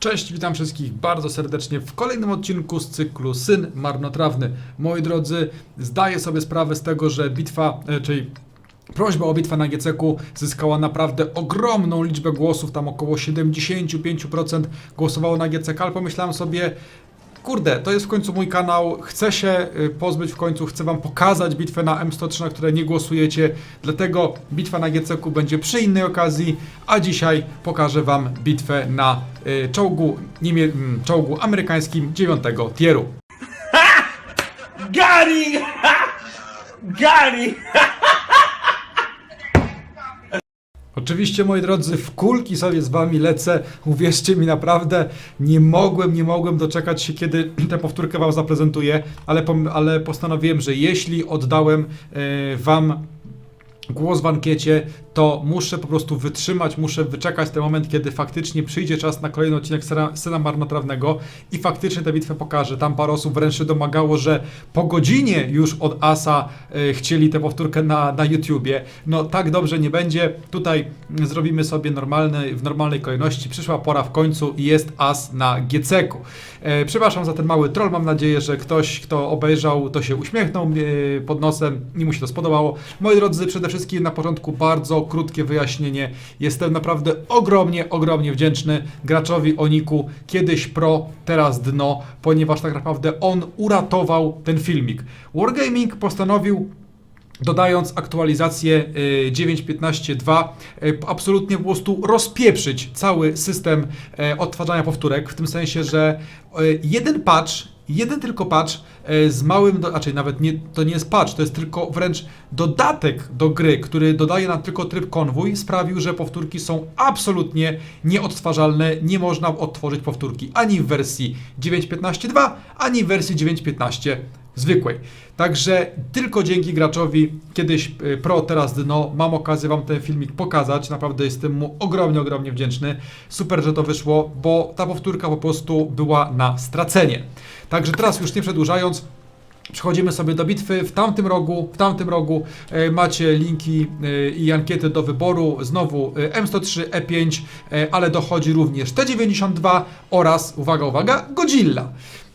Cześć, witam wszystkich bardzo serdecznie w kolejnym odcinku z cyklu Syn Marnotrawny. Moi drodzy, zdaję sobie sprawę z tego, że bitwa, e, czyli prośba o bitwę na GCK zyskała naprawdę ogromną liczbę głosów, tam około 75% głosowało na GCK, ale pomyślałem sobie, Kurde, to jest w końcu mój kanał. Chcę się y, pozbyć w końcu, chcę Wam pokazać bitwę na M103, na które nie głosujecie. Dlatego bitwa na GCQ będzie przy innej okazji, a dzisiaj pokażę Wam bitwę na y, czołgu, niemie, czołgu amerykańskim 9 tieru. Got him! Got him! Oczywiście, moi drodzy, w kulki sobie z wami lecę. Uwierzcie mi, naprawdę nie mogłem, nie mogłem doczekać się, kiedy tę powtórkę wam zaprezentuję, ale, ale postanowiłem, że jeśli oddałem e, wam głos w ankiecie, to muszę po prostu wytrzymać, muszę wyczekać ten moment, kiedy faktycznie przyjdzie czas na kolejny odcinek Syna, Syna Marnotrawnego i faktycznie tę bitwę pokażę. Tam parę osób wręcz się domagało, że po godzinie już od Asa e, chcieli tę powtórkę na, na YouTubie. No tak dobrze nie będzie. Tutaj zrobimy sobie normalny, w normalnej kolejności. Przyszła pora w końcu i jest As na GC-ku. E, przepraszam za ten mały troll. Mam nadzieję, że ktoś, kto obejrzał, to się uśmiechnął e, pod nosem i mu się to spodobało. Moi drodzy, przede wszystkim na początku bardzo krótkie wyjaśnienie. Jestem naprawdę ogromnie, ogromnie wdzięczny graczowi Oniku. Kiedyś pro, teraz dno, ponieważ tak naprawdę on uratował ten filmik. Wargaming postanowił dodając aktualizację y, 9.15.2, y, absolutnie po prostu rozpieprzyć cały system e, odtwarzania powtórek, w tym sensie, że jeden patch, jeden tylko patch e, z małym, raczej nawet nie, to nie jest patch, to jest tylko wręcz dodatek do gry, który dodaje nam tylko tryb konwój, sprawił, że powtórki są absolutnie nieodtwarzalne, nie można odtworzyć powtórki ani w wersji 9.15.2, ani w wersji 9.15 zwykłej. Także tylko dzięki graczowi, kiedyś y, pro, teraz dno, mam okazję Wam ten filmik pokazać. Naprawdę jestem mu ogromnie, ogromnie wdzięczny. Super, że to wyszło, bo ta powtórka po prostu była na stracenie. Także teraz już nie przedłużając, Przechodzimy sobie do bitwy w tamtym rogu. W tamtym rogu e, macie linki e, i ankiety do wyboru. Znowu e, M103, E5, e, ale dochodzi również T92 oraz, uwaga, uwaga, Godzilla.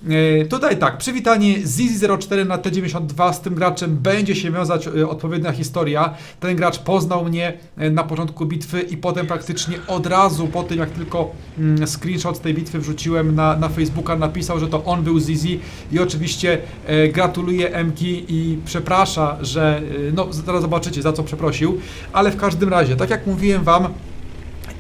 E, Tutaj tak, przywitanie Zizi04 na T92 z tym graczem będzie się wiązać e, odpowiednia historia. Ten gracz poznał mnie e, na początku bitwy i potem praktycznie od razu po tym jak tylko mm, screenshot z tej bitwy wrzuciłem na, na Facebooka, napisał, że to on był Zizi i oczywiście gratuluje Emki i przeprasza, że no zaraz zobaczycie za co przeprosił, ale w każdym razie, tak jak mówiłem wam,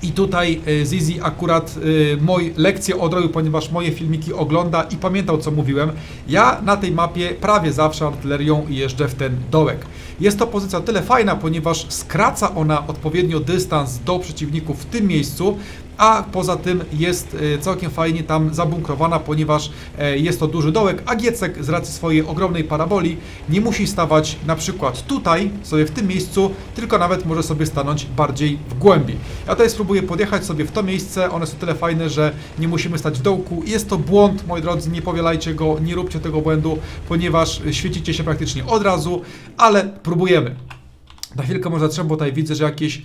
i tutaj e, Zizi akurat e, moj lekcję odrobił, ponieważ moje filmiki ogląda i pamiętał co mówiłem. Ja na tej mapie prawie zawsze artylerią jeżdżę w ten dołek. Jest to pozycja tyle fajna, ponieważ skraca ona odpowiednio dystans do przeciwników w tym miejscu, a poza tym jest e, całkiem fajnie tam zabunkrowana, ponieważ e, jest to duży dołek, a Giecek z racji swojej ogromnej paraboli nie musi stawać na przykład tutaj, sobie w tym miejscu, tylko nawet może sobie stanąć bardziej w głębi. Ja tutaj spróbuję podjechać sobie w to miejsce, one są tyle fajne, że nie musimy stać w dołku. Jest to błąd, moi drodzy, nie powielajcie go, nie róbcie tego błędu, ponieważ świecicie się praktycznie od razu, ale próbujemy. Na chwilkę może zatrzymam, bo tutaj widzę, że jakieś yy,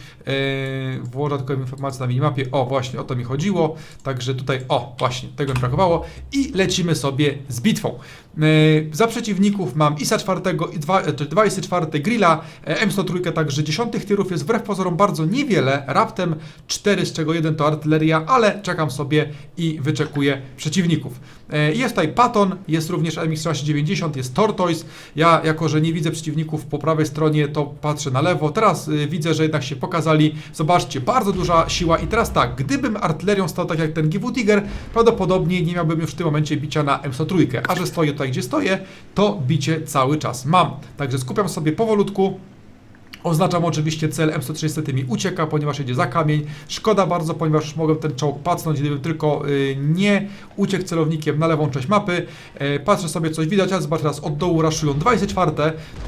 włożę informacje na minimapie. O, właśnie, o to mi chodziło. Także tutaj, o, właśnie, tego mi brakowało. I lecimy sobie z bitwą. Yy, za przeciwników mam ISA 4 i 2, e, 2 ISy 4 Grilla, e, M103, także 10 tirów jest wbrew pozorom bardzo niewiele. Raptem 4, z czego jeden to artyleria, ale czekam sobie i wyczekuję przeciwników. E, Jest tutaj Patton, jest również MX-1390, jest Tortoise. Ja, jako że nie widzę przeciwników po prawej stronie, to patrzę na lewo. Teraz y, widzę, że jednak się pokazali. Zobaczcie, bardzo duża siła. I teraz tak, gdybym artylerią stał tak jak ten GW Tiger, prawdopodobnie nie miałbym już w tym momencie bicia na M103. A że stoję tutaj, gdzie stoję, to bicie cały czas mam. Także skupiam sobie powolutku. Oznaczam oczywiście cel M103 niestety mi ucieka, ponieważ jedzie za kamień. Szkoda bardzo, ponieważ mogłem ten czołg pacnąć, gdybym tylko y, nie uciekł celownikiem na lewą część mapy. E, patrzę sobie coś widać, ale zobacz teraz od dołu raszują 24,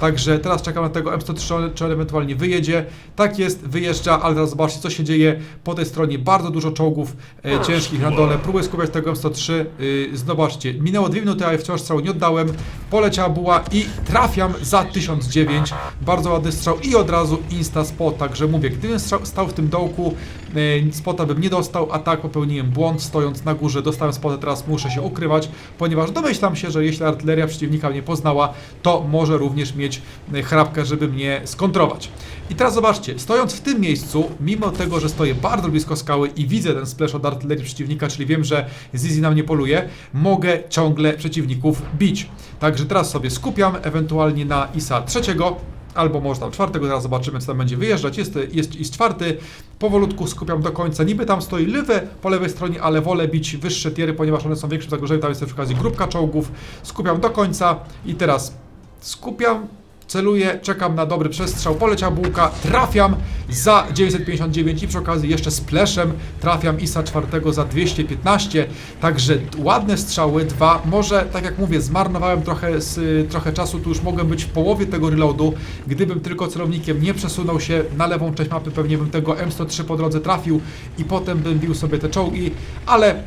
także teraz czekam na tego M103, czy ewentualnie wyjedzie. Tak jest, wyjeżdża, ale teraz zobaczcie co się dzieje po tej stronie. Bardzo dużo czołgów e, ciężkich na dole. Próbuję skupiać tego M103. Y, zobaczcie, minęło 2 minuty, a ja wciąż strzału nie oddałem. Poleciała buła i trafiam za 1009. Bardzo ładny strzał i od od razu insta spot, także mówię, gdybym stał w tym dołku, e, spota bym nie dostał, a tak popełniłem błąd, stojąc na górze, dostałem spota, teraz muszę się ukrywać, ponieważ domyślam się, że jeśli artyleria przeciwnika mnie poznała, to może również mieć e, chrapkę, żeby mnie skontrować. I teraz zobaczcie, stojąc w tym miejscu, mimo tego, że stoję bardzo blisko skały i widzę ten splash od artylerii przeciwnika, czyli wiem, że Zizi na mnie poluje, mogę ciągle przeciwników bić. Także teraz sobie skupiam, ewentualnie na ISA trzeciego, albo może tam czwartego, zaraz zobaczymy, co tam będzie wyjeżdżać. Jest, jest IS czwarty, powolutku skupiam do końca. Niby tam stoi lwy po lewej stronie, ale wolę bić wyższe tiery, ponieważ one są większym zagrożeniem. Tam jest przy okazji grupka czołgów. Skupiam do końca i teraz skupiam, celuję, czekam na dobry przestrzał, poleciał bułka, trafiam za 959 i przy okazji jeszcze splashem trafiam ISA czwartego za 215, także ładne strzały, dwa, może tak jak mówię, zmarnowałem trochę, z, trochę czasu, tu już mogłem być w połowie tego reloadu, gdybym tylko celownikiem nie przesunął się na lewą część mapy, pewnie bym tego M103 po drodze trafił i potem bym bił sobie te czołgi, ale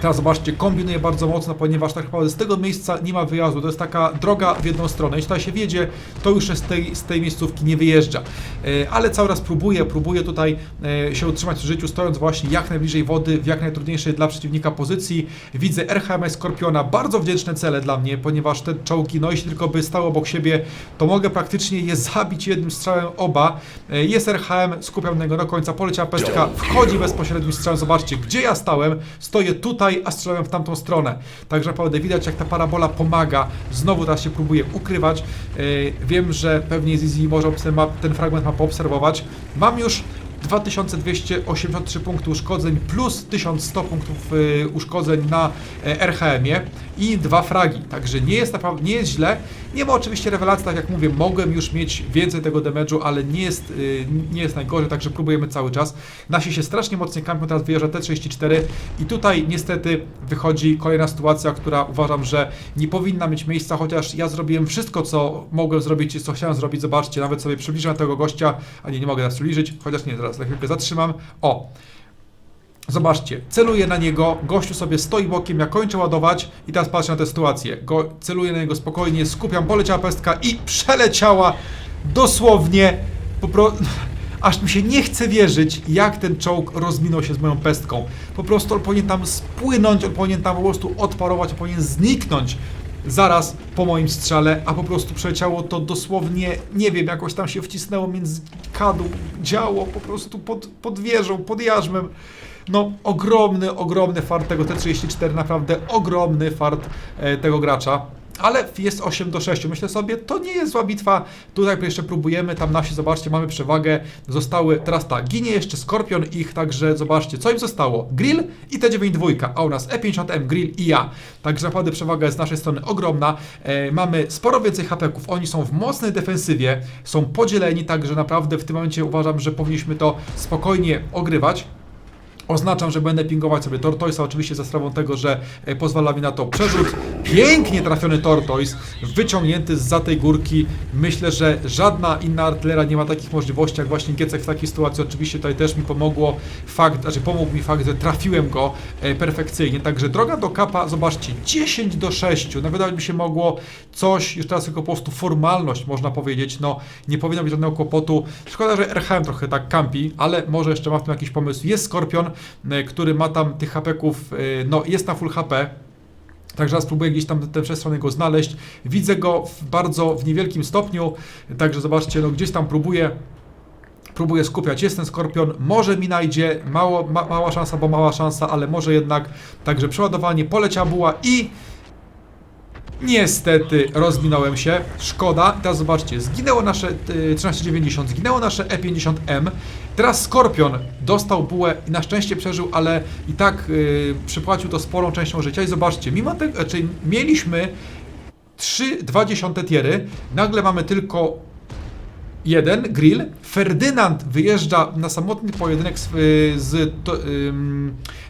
Teraz zobaczcie, kombinuję bardzo mocno, ponieważ tak naprawdę z tego miejsca nie ma wyjazdu. To jest taka droga w jedną stronę. Jeśli tutaj się wiedzie, to już z tej, z tej miejscówki nie wyjeżdża. E, Ale cały raz próbuję, próbuję tutaj e, się utrzymać w życiu, stojąc właśnie jak najbliżej wody, w jak najtrudniejszej dla przeciwnika pozycji. Widzę RHM Skorpiona, bardzo wdzięczne cele dla mnie, ponieważ te czołgi, no jeśli tylko by stały obok siebie, to mogę praktycznie je zabić jednym strzałem oba. E, Jest RHM, skupiam na niego do końca, poleciała pestka, wchodzi bezpośrednim strzałem. Zobaczcie, gdzie ja stałem, stoję tutaj, a strzelałem w tamtą stronę. Także naprawdę widać, jak ta parabola pomaga. Znowu teraz się próbuję ukrywać. E, Wiem, że pewnie Zizi może ma, ten fragment ma poobserwować. Mam już 2283 punkty uszkodzeń plus 1100 punktów y, uszkodzeń na e, RHM-ie i dwa fragi. Także nie jest naprawdę nie jest źle. Nie ma oczywiście rewelacji, tak jak mówię, mogłem już mieć więcej tego damage'u, ale nie jest, y, nie jest najgorzej, także próbujemy cały czas. Nasi się strasznie mocnie kampią, teraz wyjeżdża T34 i tutaj niestety wychodzi kolejna sytuacja, która uważam, że nie powinna mieć miejsca, chociaż ja zrobiłem wszystko, co mogłem zrobić co chciałem zrobić. Zobaczcie, nawet sobie przybliżam tego gościa, a nie, nie mogę teraz przybliżyć, chociaż nie, na chwilkę zatrzymam. O, Zobaczcie, celuję na niego, gościu sobie stoi bokiem, ja kończę ładować i teraz patrzę na tę sytuację. Go, celuję na niego spokojnie, skupiam, poleciała pestka i przeleciała dosłownie po prostu... Aż mi się nie chce wierzyć, jak ten czołg rozminął się z moją pestką. Po prostu on powinien tam spłynąć, on powinien tam po prostu odparować, on powinien zniknąć zaraz po moim strzale, a po prostu przeleciało to dosłownie, nie wiem, jakoś tam się wcisnęło między kadłub, działo po prostu pod, pod wieżą, pod jarzmem. No, ogromny, ogromny fart tego T34, naprawdę ogromny fart e, tego gracza. Ale jest 8 do 6. Myślę sobie, to nie jest zła bitwa. Tutaj jeszcze próbujemy, tam nasi, zobaczcie, mamy przewagę. Zostały, teraz tak, ginie jeszcze Skorpion ich, także zobaczcie, co im zostało? Grill i T92, a u nas E50M, Grill i ja. Także naprawdę przewaga jest z naszej strony ogromna. E, mamy sporo więcej hapeków, oni są w mocnej defensywie, są podzieleni, także naprawdę w tym momencie uważam, że powinniśmy to spokojnie ogrywać. Oznaczam, że będę pingować sobie Tortoisa, oczywiście za sprawą tego, że e, pozwala mi na to przerzut. Pięknie trafiony Tortoise, wyciągnięty z za tej górki. Myślę, że żadna inna artylera nie ma takich możliwości jak właśnie Giecek w takiej sytuacji. Oczywiście tutaj też mi pomogło fakt, znaczy pomógł mi fakt, że trafiłem go e, perfekcyjnie. Także droga do kapa, zobaczcie, 10 do 6. No wydawać mi się mogło coś, jeszcze raz tylko po prostu formalność można powiedzieć. No nie powinno być żadnego kłopotu. Szkoda, że RHM trochę tak kampi, ale może jeszcze ma w tym jakiś pomysł. Jest Skorpion, który ma tam tych hapeków, e, no jest na full HP. Także raz próbuję gdzieś tam tę przestrzeń go znaleźć. Widzę go w bardzo w niewielkim stopniu, także zobaczcie, no gdzieś tam próbuję próbuję skupiać. Jest ten skorpion, może mi najdzie, mało, ma, mała szansa, bo mała szansa, ale może jednak. Także przeładowanie, poleciała buła i Niestety rozminąłem się, szkoda. Teraz zobaczcie, zginęło nasze y, 1390, zginęło nasze E50M. Teraz Skorpion dostał bułę i na szczęście przeżył, ale i tak y, przypłacił to sporą częścią życia. I zobaczcie, mimo tego, czyli mieliśmy 3 20 tiery, nagle mamy tylko jeden grill. Ferdynand wyjeżdża na samotny pojedynek z, y, z, to,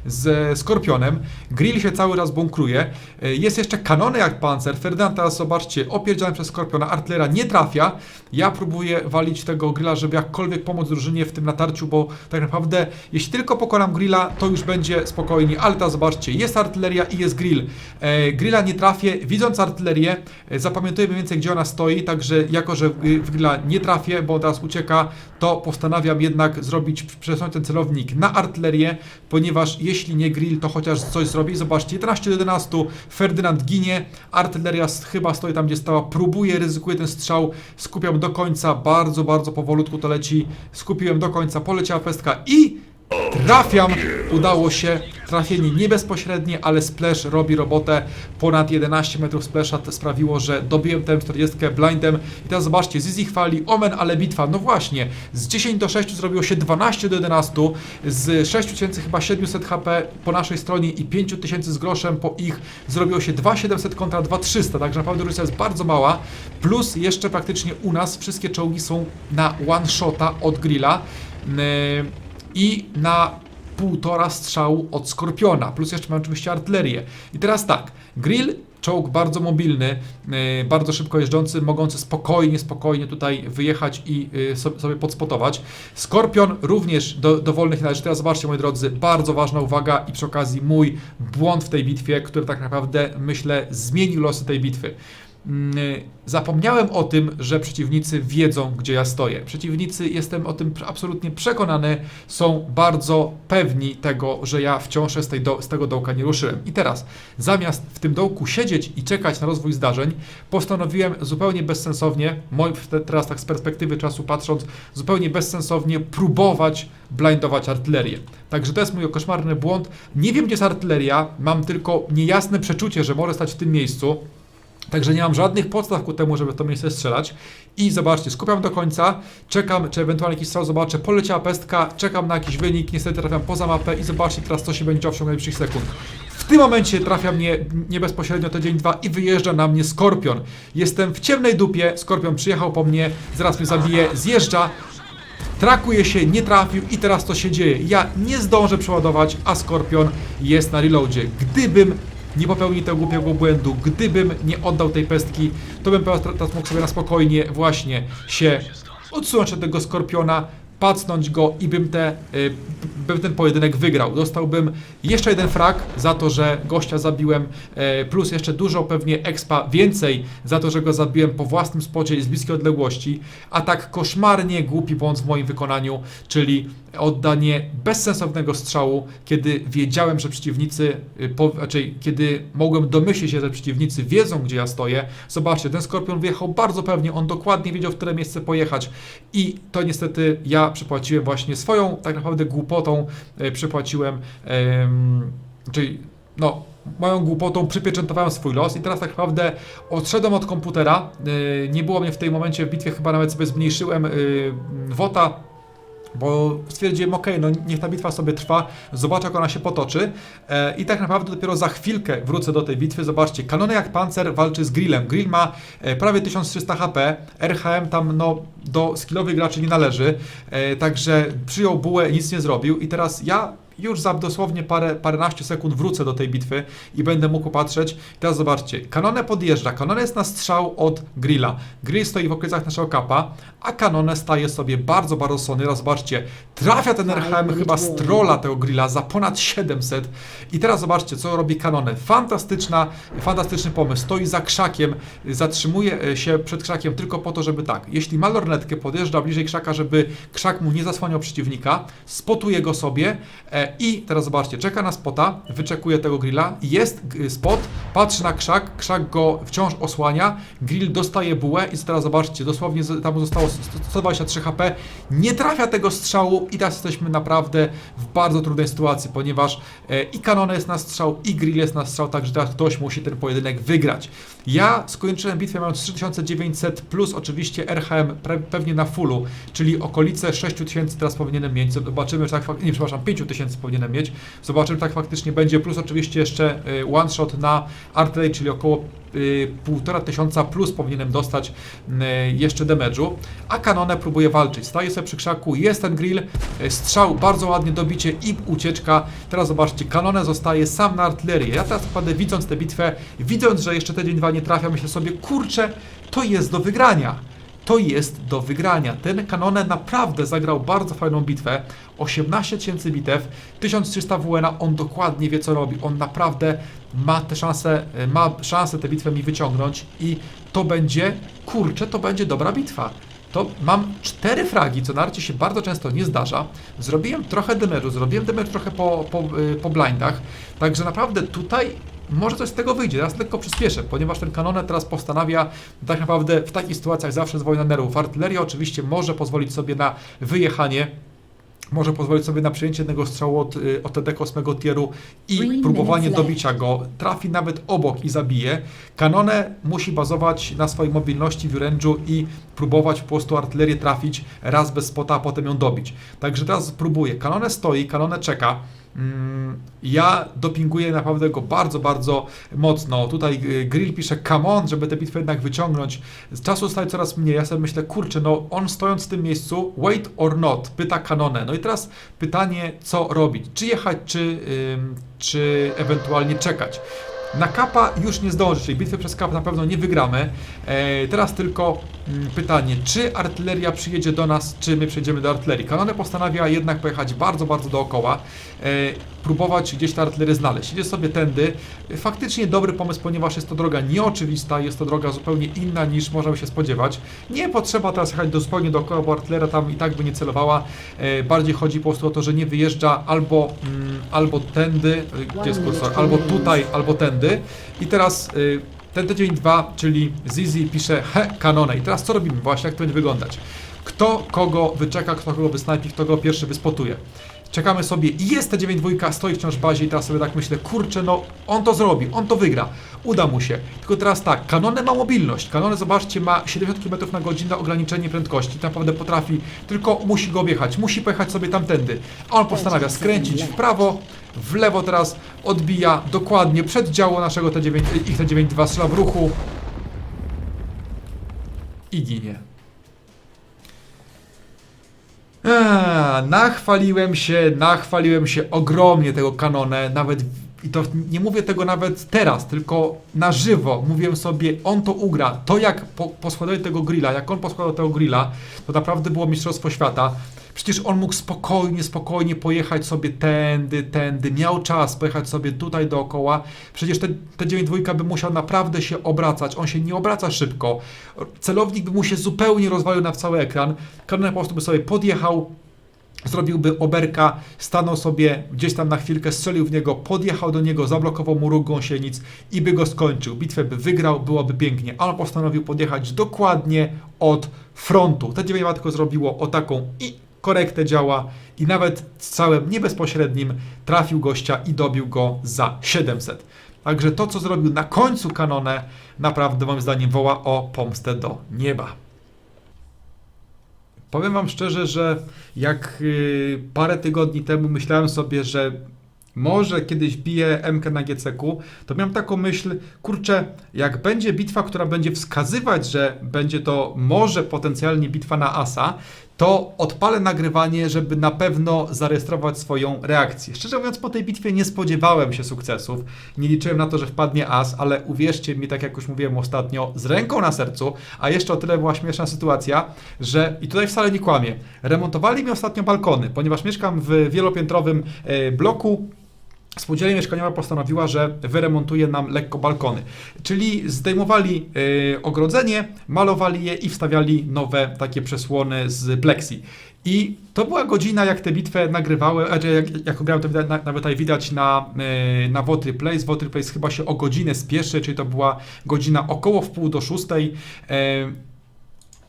z Skorpionem. Grill się cały raz bunkruje. Y, Jest jeszcze kanony jak pancer. Ferdynand teraz zobaczcie, opierdziany przez Skorpiona. Artylera nie trafia. Ja próbuję walić tego grilla, żeby jakkolwiek pomóc drużynie w tym natarciu, bo tak naprawdę jeśli tylko pokonam grilla, to już będzie spokojnie. Ale teraz zobaczcie, jest artyleria i jest grill. E, grilla nie trafię. Widząc artylerię, e, zapamiętuję mniej więcej, gdzie ona stoi. Także jako, że y, w grilla nie trafię, bo teraz ucieka, to postanawiam jednak zrobić, przesunąć ten celownik na artylerię, ponieważ jeśli nie grill, to chociaż coś zrobi. Zobaczcie, 11 do 11, Ferdynand ginie, artyleria chyba stoi tam, gdzie stała, próbuje, ryzykuje ten strzał, skupiam do końca, bardzo, bardzo powolutku to leci, skupiłem do końca, poleciała pestka i trafiam, udało się, trafienie nie bezpośrednie, ale splash robi robotę, ponad 11 metrów splasha sprawiło, że dobiłem tę 40 blindem. I teraz zobaczcie, Zizi chwali, omen, ale bitwa, no właśnie, z 10 do 6 zrobiło się 12 do 11, z 6000 chyba 700 HP po naszej stronie i 5000 z groszem po ich. Zrobiło się 2700 kontra 2300, także naprawdę różnica jest bardzo mała, plus jeszcze praktycznie u nas wszystkie czołgi są na one shota od grilla, Yy, i na półtora strzału od Skorpiona, plus jeszcze mam oczywiście artylerię. I teraz tak, Grill, czołg bardzo mobilny, yy, bardzo szybko jeżdżący, mogący spokojnie, spokojnie tutaj wyjechać i so- sobie podspotować. Skorpion również do, do wolnych należy. Teraz zobaczcie, moi drodzy, bardzo ważna uwaga i przy okazji mój błąd w tej bitwie, który tak naprawdę, myślę, zmienił losy tej bitwy. Mm, Zapomniałem o tym, że przeciwnicy wiedzą, gdzie ja stoję. Przeciwnicy, jestem o tym absolutnie przekonany, są bardzo pewni tego, że ja wciąż z, tej do, z tego dołka nie ruszyłem. I teraz, zamiast w tym dołku siedzieć i czekać na rozwój zdarzeń, postanowiłem zupełnie bezsensownie, moi, te- teraz tak z perspektywy czasu patrząc, zupełnie bezsensownie próbować blindować artylerię. Także to jest mój koszmarny błąd. Nie wiem, gdzie jest artyleria, mam tylko niejasne przeczucie, że może stać w tym miejscu. Także nie mam żadnych podstaw ku temu, żeby w to miejsce strzelać. I zobaczcie, skupiam do końca, czekam, czy ewentualnie jakiś strzał zobaczę, poleciała pestka, czekam na jakiś wynik, niestety trafiam poza mapę i zobaczcie teraz, co się będzie działo w ciągu najbliższych sekund. W tym momencie trafia mnie nie bezpośrednio to dzień dwa i wyjeżdża na mnie Skorpion. Jestem w ciemnej dupie, Skorpion przyjechał po mnie, zaraz mnie zabije, zjeżdża, Trakuje się, nie trafił i teraz to się dzieje. Ja nie zdążę przeładować, a Skorpion jest na reloadzie. Gdybym nie popełnił tego głupiego błędu, gdybym nie oddał tej pestki, to bym teraz mógł sobie na spokojnie właśnie się odsunąć od tego Skorpiona, pacnąć go i bym, te, y, bym ten pojedynek wygrał. Dostałbym jeszcze jeden frag za to, że gościa zabiłem, e, plus jeszcze dużo pewnie expa więcej za to, że go zabiłem po własnym spocie i z bliskiej odległości, a tak koszmarnie głupi błąd w moim wykonaniu, czyli oddanie bezsensownego strzału, kiedy wiedziałem, że przeciwnicy, y, po, raczej kiedy mogłem domyślić się, że przeciwnicy wiedzą, gdzie ja stoję. Zobaczcie, ten Skorpion wyjechał bardzo pewnie, on dokładnie wiedział, w które miejsce pojechać. I to niestety ja przypłaciłem właśnie swoją tak naprawdę głupotą, e, przypłaciłem, em, czyli no, moją głupotą przypieczętowałem swój los. I teraz tak naprawdę odszedłem od komputera, e, nie było mnie w tym momencie w bitwie, chyba nawet sobie zmniejszyłem e, wota, bo stwierdziłem, ok, no niech ta bitwa sobie trwa, zobaczę jak ona się potoczy. E, i tak naprawdę dopiero za chwilkę wrócę do tej bitwy, zobaczcie, kanony jak pancer walczy z grillem, grill ma e, prawie 1300 HP, RHM tam no do skillowych graczy nie należy, e, także przyjął bułę, nic nie zrobił. I teraz ja już za dosłownie parę, paręnaście sekund wrócę do tej bitwy i będę mógł patrzeć. Teraz zobaczcie, Kanone podjeżdża, Kanone jest na strzał od Grilla. Grill stoi w okolicach naszego kapa, a Kanone staje sobie bardzo, bardzo sony. Teraz zobaczcie, trafia ten RHM chyba z tego Grilla za ponad 700. I teraz zobaczcie, co robi Kanone. Fantastyczna, fantastyczny pomysł. Stoi za krzakiem, zatrzymuje e, się przed krzakiem tylko po to, żeby tak, jeśli ma lornetkę, podjeżdża bliżej krzaka, żeby krzak mu nie zasłaniał przeciwnika, spotuje go sobie e, i teraz zobaczcie, czeka na spota, wyczekuje tego grilla, jest g- spot, patrzy na krzak, krzak go wciąż osłania, grill dostaje bułę i teraz zobaczcie, dosłownie tam zostało 123 HP, nie trafia tego strzału i teraz jesteśmy naprawdę w bardzo trudnej sytuacji, ponieważ e, i Kanone jest na strzał, i grill jest na strzał, także teraz ktoś musi ten pojedynek wygrać. Ja skończyłem bitwę mając 3900 plus oczywiście RHM pewnie na fullu, czyli okolice 6000 teraz powinienem mieć. Zobaczymy, czy tak fak- nie, przepraszam, 5000 powinienem mieć. Zobaczymy, czy tak faktycznie będzie, plus oczywiście jeszcze y, one shot na artillery, czyli około półtora tysiąca plus powinienem dostać y, jeszcze damage'u, a Kanone próbuje walczyć. Staje sobie przy krzaku, jest ten grill, y, strzał, bardzo ładnie dobicie i ucieczka. Teraz zobaczcie, Kanone zostaje sam na artylerię. Ja teraz naprawdę widząc tę bitwę, widząc, że jeszcze ten dzień dwa nie trafia, myślę sobie, kurczę, to jest do wygrania to jest do wygrania. Ten Kanone naprawdę zagrał bardzo fajną bitwę. 18 tysięcy bitew, 1300 WN, on dokładnie wie co robi. On naprawdę ma tę szansę, ma szansę tę bitwę mi wyciągnąć i to będzie, kurczę, to będzie dobra bitwa. to mam cztery fragi, co na arcie się bardzo często nie zdarza. Zrobiłem trochę damage'u, zrobiłem damage trochę po, po, y, po blindach, także naprawdę tutaj może coś z tego wyjdzie. Teraz lekko przyspieszę, ponieważ ten kanonet teraz postanawia tak naprawdę w takich sytuacjach zawsze z wojna nerwów. Artyleria oczywiście może pozwolić sobie na wyjechanie może pozwolić sobie na przyjęcie jednego strzału od, y, od TD ósmego tieru i próbowanie dobicia go. Trafi nawet obok i zabije. Kanone musi bazować na swojej mobilności w orężu i próbować po prostu artylerię trafić raz bez spota, a potem ją dobić. Także teraz próbuję. Kanone stoi, kanone czeka. Mm, Ja dopinguję naprawdę go bardzo, bardzo mocno. Tutaj y, Grill pisze come on, żeby tę bitwę jednak wyciągnąć. Z czasu staje coraz mniej. Ja sobie myślę, kurczę, no on stojąc w tym miejscu, wait or not, pyta Kanonę. No i teraz pytanie, co robić? Czy jechać, czy, czy ewentualnie czekać? Na kapa już nie zdąży, czyli bitwy przez kap na pewno nie wygramy. E, teraz tylko mm, pytanie, czy artyleria przyjedzie do nas, czy my przejdziemy do artylerii. Kanone postanawia jednak pojechać bardzo, bardzo dookoła, e, próbować gdzieś tę artylerię znaleźć. Idzie sobie tędy. Faktycznie dobry pomysł, ponieważ jest to droga nieoczywista, jest to droga zupełnie inna niż możemy się spodziewać. Nie potrzeba teraz jechać do, zupełnie dookoła, bo artyleria tam i tak by nie celowała. E, bardziej chodzi po prostu o to, że nie wyjeżdża albo, mm, albo tędy, e, gdzie jest kursor, albo tutaj, albo tędy. I teraz y, ten tydzień 2, czyli Zizi pisze he, kanonę. I teraz co robimy właśnie, jak to będzie wyglądać? Kto kogo wyczeka, kto kogo wysnajpi, kto go pierwszy wyspotuje. Czekamy sobie i jest ta 9 dwójka, stoi wciąż w bazie i teraz sobie tak myślę, kurczę, no on to zrobi, on to wygra, uda mu się. Tylko teraz tak, Kanone ma mobilność, Kanone zobaczcie ma 70 km na godzinę ograniczenie prędkości, naprawdę potrafi, tylko musi go objechać, musi pojechać sobie tamtędy. A on postanawia skręcić w prawo, w lewo teraz odbija dokładnie przed działo naszego T9, ich T9-2 strzela w ruchu i ginie. Eee, nachwaliłem się, nachwaliłem się ogromnie tego kanonę, nawet i to nie mówię tego nawet teraz, tylko na żywo. Mówiłem sobie, on to ugra. To jak po, poskładali tego grilla, jak on poskładał tego grilla, to naprawdę było Mistrzostwo Świata. Przecież on mógł spokojnie, spokojnie pojechać sobie tędy, tędy. Miał czas pojechać sobie tutaj dookoła. Przecież te, te 9 dwójka by musiał naprawdę się obracać. On się nie obraca szybko. Celownik by mu się zupełnie rozwalił na cały ekran. Kanon po prostu by sobie podjechał, zrobiłby oberka, stanął sobie gdzieś tam na chwilkę, strzelił w niego, podjechał do niego, zablokował mu róg gąsienic i by go skończył. Bitwę by wygrał, byłoby pięknie. A on postanowił podjechać dokładnie od frontu. Te 9 tylko zrobiło o taką i korektę działa i nawet strzałem nie bezpośrednim trafił gościa i dobił go za 700. Także to, co zrobił na końcu kanonę, naprawdę moim zdaniem woła o pomstę do nieba. Powiem Wam szczerze, że jak y, parę tygodni temu myślałem sobie, że może kiedyś biję MK na GCQ, to miałem taką myśl, kurczę, jak będzie bitwa, która będzie wskazywać, że będzie to może potencjalnie bitwa na Asa, to odpalę nagrywanie, żeby na pewno zarejestrować swoją reakcję. Szczerze mówiąc, po tej bitwie nie spodziewałem się sukcesów. Nie liczyłem na to, że wpadnie as, ale uwierzcie mi, tak jak już mówiłem ostatnio, z ręką na sercu, a jeszcze o tyle była śmieszna sytuacja, że i tutaj wcale nie kłamię. Remontowali mi ostatnio balkony, ponieważ mieszkam w wielopiętrowym e, bloku. Spółdzielnia mieszkaniowa postanowiła, że wyremontuje nam lekko balkony. Czyli zdejmowali y, ogrodzenie, malowali je i wstawiali nowe takie przesłony z plexi. I to była godzina, jak tę bitwę nagrywały, znaczy jak, jak grałem, to widać, na- nawet tutaj widać na, y, na Wotry Place. Wotry Place chyba się o godzinę spieszy, czyli to była godzina około w pół do szóstej. Y,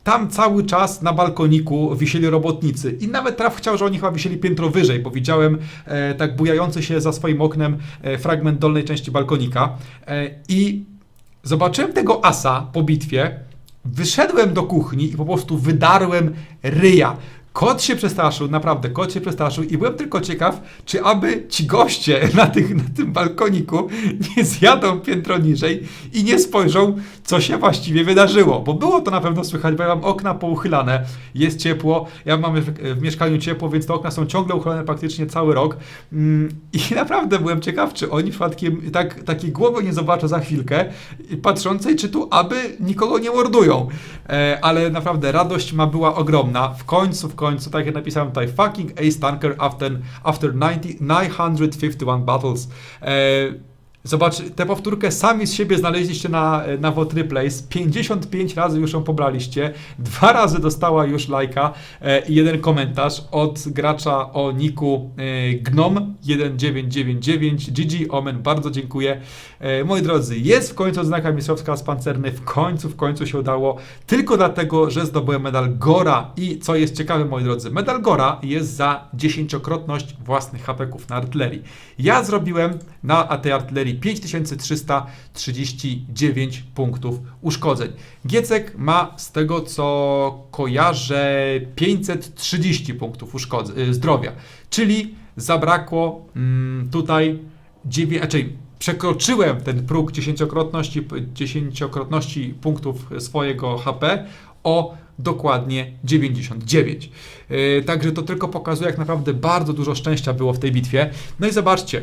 tam cały czas na balkoniku wisieli robotnicy. I nawet traf chciał, że oni chyba wisieli piętro wyżej, bo widziałem e, tak bujający się za swoim oknem e, fragment dolnej części balkonika. E, i zobaczyłem tego asa po bitwie, wyszedłem do kuchni i po prostu wydarłem ryja. Kot się przestraszył, naprawdę, kot się przestraszył i byłem tylko ciekaw, czy aby ci goście na, tych, na tym balkoniku nie zjadą piętro niżej i nie spojrzą, co się właściwie wydarzyło. Bo było to na pewno słychać, bo ja mam okna pouchylane, jest ciepło, ja mam w, mieszkaniu ciepło, więc te okna są ciągle uchylone praktycznie cały rok. Mm, I naprawdę byłem ciekaw, czy oni przypadkiem tak, takiej głowy nie zobaczą za chwilkę, patrzącej, czy tu aby nikogo nie mordują. E, ale naprawdę radość ma była ogromna. W końcu, w końcu, tak jak napisałem tutaj, fucking Ace Tanker after, after 90, 951 battles. Zobacz, tę powtórkę sami z siebie znaleźliście na, na Votriplace. 55 razy już ją pobraliście. Dwa razy dostała już lajka e, i jeden komentarz od gracza o niku e, Gnom1999. GG Omen, bardzo dziękuję. E, moi drodzy, jest w końcu odznaka mistrzowska z pancerny. W końcu, w końcu się udało. Tylko dlatego, że zdobyłem medal Gora. I co jest ciekawe, moi drodzy, medal Gora jest za dziesięciokrotność własnych hapeków na artylerii. Ja zrobiłem na tej artylerii 5339 punktów uszkodzeń. Giecek ma z tego co kojarzę 530 punktów uszkodzeń, y, zdrowia, czyli zabrakło mm, tutaj 9, raczej przekroczyłem ten próg dziesięciokrotności, dziesięciokrotności punktów swojego HP o dokładnie 99. Yy, także to tylko pokazuje, jak naprawdę bardzo dużo szczęścia było w tej bitwie. No i zobaczcie,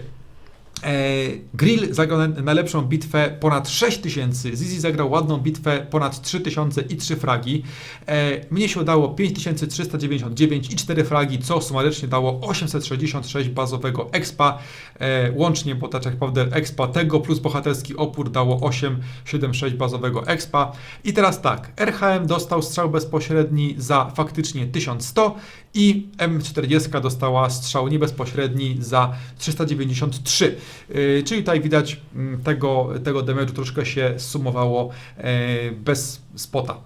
Grill zagrał na- najlepszą bitwę ponad 6000, Zizi zagrał ładną bitwę ponad 3000 i 3 fragi. E, mnie się udało 5399 i 4 fragi, co sumarycznie dało 866 bazowego expa. E, łącznie, bo tak naprawdę expa tego plus bohaterski opór dało 876 bazowego expa. I teraz tak, RHM dostał strzał bezpośredni za faktycznie 1100 i M40 dostała strzał niebezpośredni za 393. Yy, czyli tutaj widać mm, tego, tego damage'u troszkę się sumowało e, bez spota.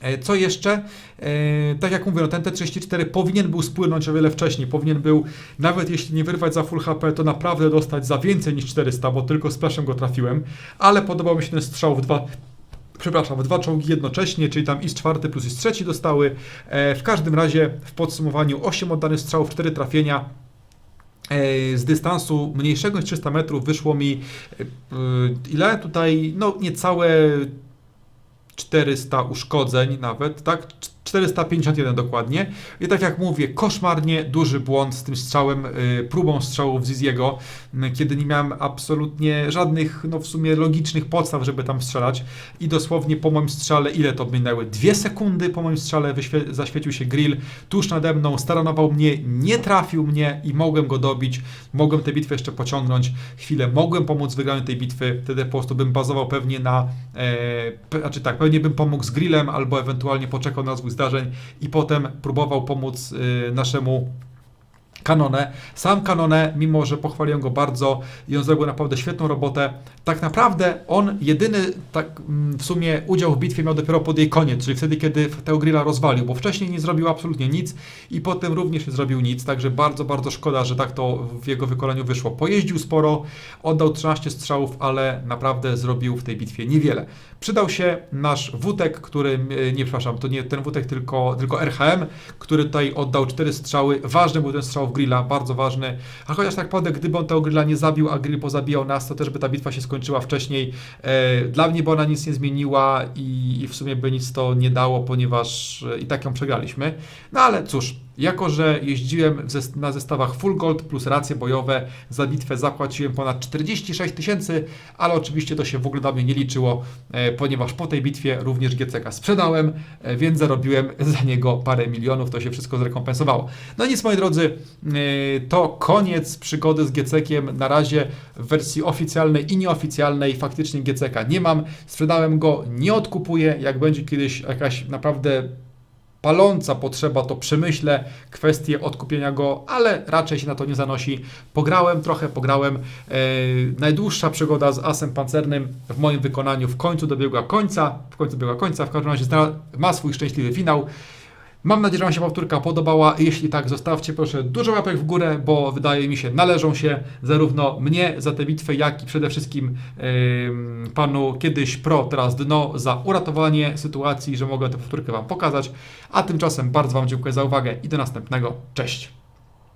E, Co jeszcze? E, tak jak mówię, no ten T34 powinien był spłynąć o wiele wcześniej. Powinien był, nawet jeśli nie wyrwać za full HP, to naprawdę dostać za więcej niż 400, bo tylko splashem go trafiłem. Ale podobał mi się ten strzał w dwa, przepraszam, dwa czołgi jednocześnie, czyli tam IS czwarty plus IS trzeci dostały. E, w każdym razie w podsumowaniu 8 oddanych strzałów, 4 trafienia. E, Z dystansu mniejszego niż 300 metrów wyszło mi e, ile tutaj, no niecałe 400 uszkodzeń nawet, tak? 451 dokładnie. I tak jak mówię, koszmarnie duży błąd z tym strzałem, y, próbą strzału w Ziziego, kiedy nie miałem absolutnie żadnych, no w sumie logicznych podstaw, żeby tam strzelać. I dosłownie po moim strzale, ile to minęły? Dwie sekundy po moim strzale zaświecił się grill tuż nade mną, staranował mnie, nie trafił mnie i mogłem go dobić. Mogłem tę bitwę jeszcze pociągnąć chwilę, mogłem pomóc w wygraniu tej bitwy, wtedy po prostu bym bazował pewnie na, e, znaczy tak, pewnie bym pomógł z grillem albo ewentualnie poczekał na rozwój zdarzeń i potem próbował pomóc y, naszemu Kanone. Sam Kanone, mimo że pochwaliłem go bardzo i on zrobił naprawdę świetną robotę, tak naprawdę on jedyny tak mm, w sumie udział w bitwie miał dopiero pod jej koniec, czyli wtedy, kiedy tego grilla rozwalił, bo wcześniej nie zrobił absolutnie nic i potem również nie zrobił nic, także bardzo, bardzo szkoda, że tak to w jego wykonaniu wyszło. Pojeździł sporo, oddał 13 strzałów, ale naprawdę zrobił w tej bitwie niewiele. Przydał się nasz Wutek, który, e, nie przepraszam, to nie ten Wutek, tylko, tylko RHM, który tutaj oddał 4 strzały. Ważny był ten strzał grilla, bardzo ważny. A chociaż tak naprawdę, gdyby on tego grilla nie zabił, a grill pozabijał nas, to też by ta bitwa się skończyła wcześniej. E, Dla mnie by ona nic nie zmieniła i, i w sumie by nic to nie dało, ponieważ e, i tak ją przegraliśmy. No ale cóż, jako że jeździłem na zestawach Full Gold plus racje bojowe, za bitwę zapłaciłem ponad 46 tysięcy, ale oczywiście to się w ogóle dla mnie nie liczyło, e, ponieważ po tej bitwie również GCK sprzedałem, e, więc zarobiłem za niego parę milionów, to się wszystko zrekompensowało. No nic moi drodzy, e, to koniec przygody z GCkiem. Na razie w wersji oficjalnej i nieoficjalnej faktycznie GCK nie mam. Sprzedałem go, nie odkupuję. Jak będzie kiedyś jakaś naprawdę paląca potrzeba, to przemyślę kwestię odkupienia go, ale raczej się na to nie zanosi. Pograłem trochę, pograłem. E, najdłuższa przygoda z asem pancernym w moim wykonaniu w końcu dobiegła końca, w końcu dobiegła końca, w każdym razie ma swój szczęśliwy finał. Mam nadzieję, że Wam się powtórka podobała. Jeśli tak, zostawcie proszę dużo łapek w górę, bo wydaje mi się, należą się zarówno mnie za tę bitwę, jak i przede wszystkim em, panu kiedyś pro, teraz dno, za uratowanie sytuacji, że mogę tę powtórkę Wam pokazać. A tymczasem bardzo Wam dziękuję za uwagę i do następnego. Cześć!